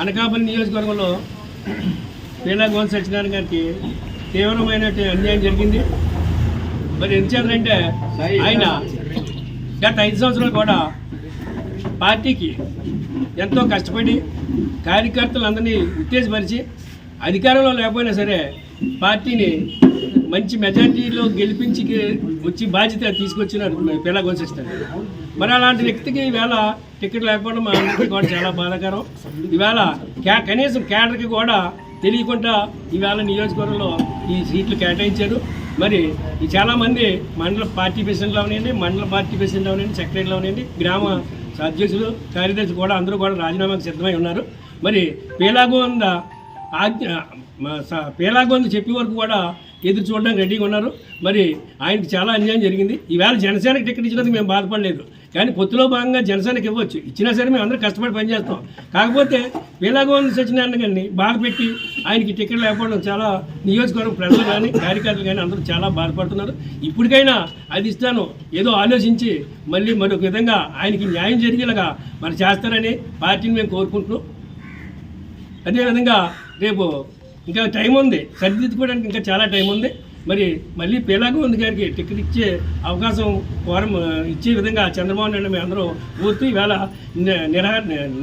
అనకాపల్లి నియోజకవర్గంలో పీలా గోన్ సత్యనారాయణ గారికి తీవ్రమైన అన్యాయం జరిగింది. మరి ఎందుచేతంటే ఆయన గత ఐదు సంవత్సరాలు కూడా పార్టీకి ఎంతో కష్టపడి కార్యకర్తలందరినీ ఉత్తేజపరిచి అధికారంలో లేకపోయినా సరే పార్టీని మంచి మెజార్టీలో గెలిపించి వచ్చి బాధ్యత తీసుకొచ్చినారు పిల్ల గొంసేస్తారు మరి అలాంటి వ్యక్తికి ఈవేళ టికెట్ లేకపోవడం మా అందరికీ కూడా చాలా బాధాకరం. ఈవేళ క్యా కనీసం కేటర్కి కూడా తెలియకుండా ఈవేళ నియోజకవర్గంలో ఈ సీట్లు కేటాయించారు. మరి ఈ చాలామంది మండల పార్టీ ప్రెసిడెంట్లు అవనండి మండల పార్టీ ప్రెసిడెంట్ అవనండి సెక్రటరీలు అవనండి గ్రామ అధ్యక్షులు కార్యదర్శి కూడా అందరూ కూడా రాజీనామాకు సిద్ధమై ఉన్నారు. మరి పేలాగోంద ఆజ్ఞ స- పేలాగోంద చెప్పే వరకు కూడా ఎదురు చూడడానికి రెడీగా ఉన్నారు. మరి ఆయనకి చాలా అన్యాయం జరిగింది. ఈవేళ జనసేనకి టికెట్ ఇచ్చినందుకు మేము బాధపడలేదు. కానీ పొత్తులో భాగంగా జనసేనకి ఇవ్వచ్చు. ఇచ్చినా సరే మేము అందరూ కష్టపడి పనిచేస్తాం కాకపోతే పేలాగోంద సత్యనారాయణ గారిని బాధపెట్టి ఆయనకి టికెట్ లేకపోవడం చాలా నియోజకవర్గం ప్రజలు కానీ కార్యకర్తలు కానీ అందరూ చాలా బాధపడుతున్నారు. ఇప్పటికైనా అది ఇస్తాను. ఏదో ఆలోచించి మళ్ళీ మరొక విధంగా ఆయనకి న్యాయం జరిగేలాగా మరి చేస్తారని పార్టీని మేము కోరుకుంటున్నాం. అదేవిధంగా రేపు ఇంకా టైం ఉంది. సరిదిద్దుకోవడానికి ఇంకా చాలా టైం ఉంది. మరి మళ్ళీ పేలాగోంది గారికి టికెట్ ఇచ్చే అవకాశం కోరం ఇచ్చే విధంగా చంద్రబాబు నాయుడు మేము అందరూ పూర్తి వేళ ని- నిరా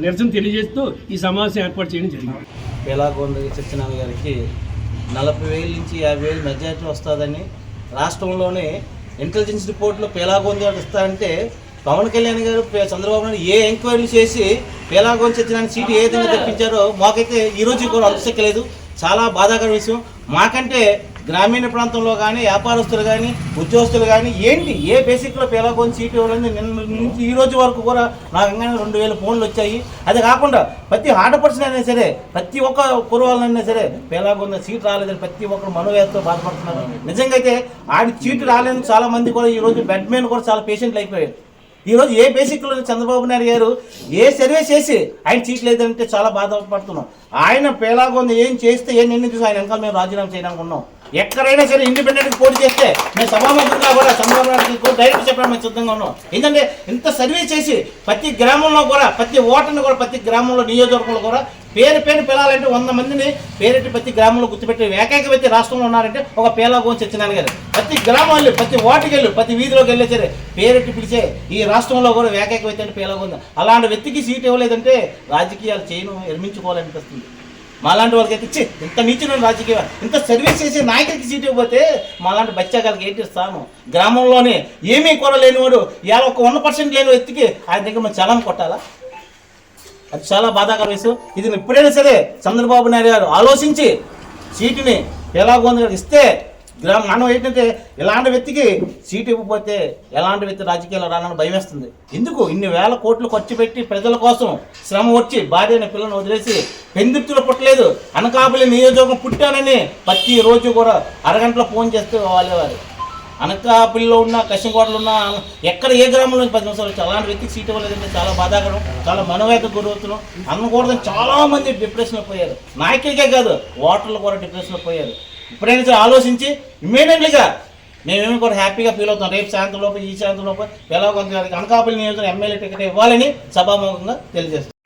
నిరసన తెలియజేస్తూ ఈ సమావేశం ఏర్పాటు చేయడం జరిగింది. పేలాగొండ సత్యనారాయణ గారికి నలభై వేల నుంచి యాభై వేలు మెజార్టీ వస్తుందని రాష్ట్రంలోనే ఇంటెలిజెన్స్ రిపోర్ట్లో పేలాగొంద గారు ఇస్తారంటే పవన్ కళ్యాణ్ గారు చంద్రబాబు నాయుడు ఏ ఎంక్వైరీలు చేసి పేలాగొంద సత్యనారాయణ సీటు ఏ విధంగా తెప్పించారో మాకైతే ఈ రోజు కూడా లేదు. చాలా బాధాకర విషయం. మాకంటే గ్రామీణ ప్రాంతంలో కానీ వ్యాపారస్తులు కానీ ఉద్యోగస్తులు కానీ ఏంటి? ఏ బేసిక్లో పేలాగొంద సీటు ఇవ్వాలని నిన్న నుంచి ఈ రోజు వరకు కూడా నాకు ఇంకా రెండు వేల ఫోన్లు వచ్చాయి. అది కాకుండా ప్రతి ఆడపర్సన్ అయినా సరే ప్రతి ఒక్క కురవాళ్ళైనా సరే పేలాగొంద సీట్ రాలేదని ప్రతి ఒక్కరు మనోవేదతో బాధపడుతున్నారు. నిజంగా అయితే ఆడి సీటు రాలేదని చాలా మంది కూడా ఈ రోజు బెడ్ మీద కూడా చాలా పేషెంట్లు అయిపోయారు. ఈరోజు ఏ బేసిక్లో చంద్రబాబు నాయుడు గారు ఏ సర్వే చేసి ఆయన సీట్ లేదంటే చాలా బాధపడుతున్నాం. ఆయన పేలాగొంది ఏం చేస్తే ఏం నిర్ణయించు ఆయన వెనకాల మేము రాజీనామా చేయడానికి ఉన్నాం. ఎక్కడైనా సరే ఇండిపెండెంట్ పోటీ చేస్తే మేము సభాముఖంగా కూడా చంద్రబాబు నాయుడు డైరెక్ట్ చెప్పడం మేము సిద్ధంగా ఉన్నాం. ఎందుకంటే ఇంత సర్వే చేసి ప్రతి గ్రామంలో కూడా ప్రతి ఓటర్ని కూడా ప్రతి గ్రామంలో నియోజకవర్గంలో కూడా పేరు పేరు పిలాలంటే వంద మందిని పేరెట్టి ప్రతి గ్రామంలో గుర్తుపెట్టి ఏకైక వ్యక్తి రాష్ట్రంలో ఉన్నారంటే ఒక పేలాగోని సత్యనారాయణ గారు. ప్రతి గ్రామాల్లో ప్రతి ఓటుకి వెళ్ళి ప్రతి వీధిలోకి వెళ్ళే సరే పేరెట్టి పిలిచే ఈ రాష్ట్రంలో కూడా ఏకైక వ్యక్తి అంటే పేలాగోంది అలాంటి వ్యక్తికి సీట్ ఇవ్వలేదంటే రాజకీయాలు చేయను నిర్మించుకోవాలనిపిస్తుంది మాలాంటి వాళ్ళకి ఇచ్చి ఇంత నీచిన రాజకీయ ఇంత సర్వీస్ చేసే నాయకుడికి సీట్ ఇవ్వకపోతే మాలాంటి బచ్చాగాలకి ఏంటి ఇస్తాము గ్రామంలోనే ఏమీ కూర లేనివాడు ఇలా ఒక వన్ పర్సెంట్ లేని వ్యక్తికి ఆయన దగ్గర మనం చలం కొట్టాలా? అది చాలా బాధాకర విషయం ఇది ఎప్పుడైనా సరే చంద్రబాబు నాయుడు గారు ఆలోచించి సీటుని ఎలాగోంది ఇస్తే ఇలా మనం ఏంటంటే ఇలాంటి వ్యక్తికి సీటు ఇవ్వకపోతే ఎలాంటి వ్యక్తి రాజకీయాలు రానని భయం వేస్తుంది. ఎందుకు? ఇన్ని వేల కోట్లు ఖర్చు పెట్టి ప్రజల కోసం శ్రమ వచ్చి భార్య పిల్లలను పిల్లని వదిలేసి పెందుర్తులు పుట్టలేదు. అనకాపల్లి నియోజకవర్గం పుట్టానని ప్రతి రోజు కూడా అరగంటలో ఫోన్ చేస్తూ వాళ్ళేవారు. అనకాపల్లిలో ఉన్న కశంకోటలో ఉన్న ఎక్కడ ఏ గ్రామంలో పది నిమిషాలు వచ్చి అలాంటి వ్యక్తికి సీట్ ఇవ్వలేదంటే చాలా బాధాకరం చాలా మనోవేదకు గురవుతున్నాం. అనకూడదని చాలామంది డిప్రెషన్లో పోయారు. నాయకులకే కాదు ఓటర్లు కూడా డిప్రెషన్లో పోయారు. ఇప్పుడైనా సరే ఆలోచించి ఇమ్మీడియట్లీగా మేమేమి కూడా హ్యాపీగా ఫీల్ అవుతాం రేపు సాయంత్రం లోపు ఈ సాయంత్రం లోపు ఎలా కొంత అనకాపల్లి నియోజకవర్గం ఎమ్మెల్యే టికెట్ ఇవ్వాలని సభాముఖంగా తెలియజేస్తాం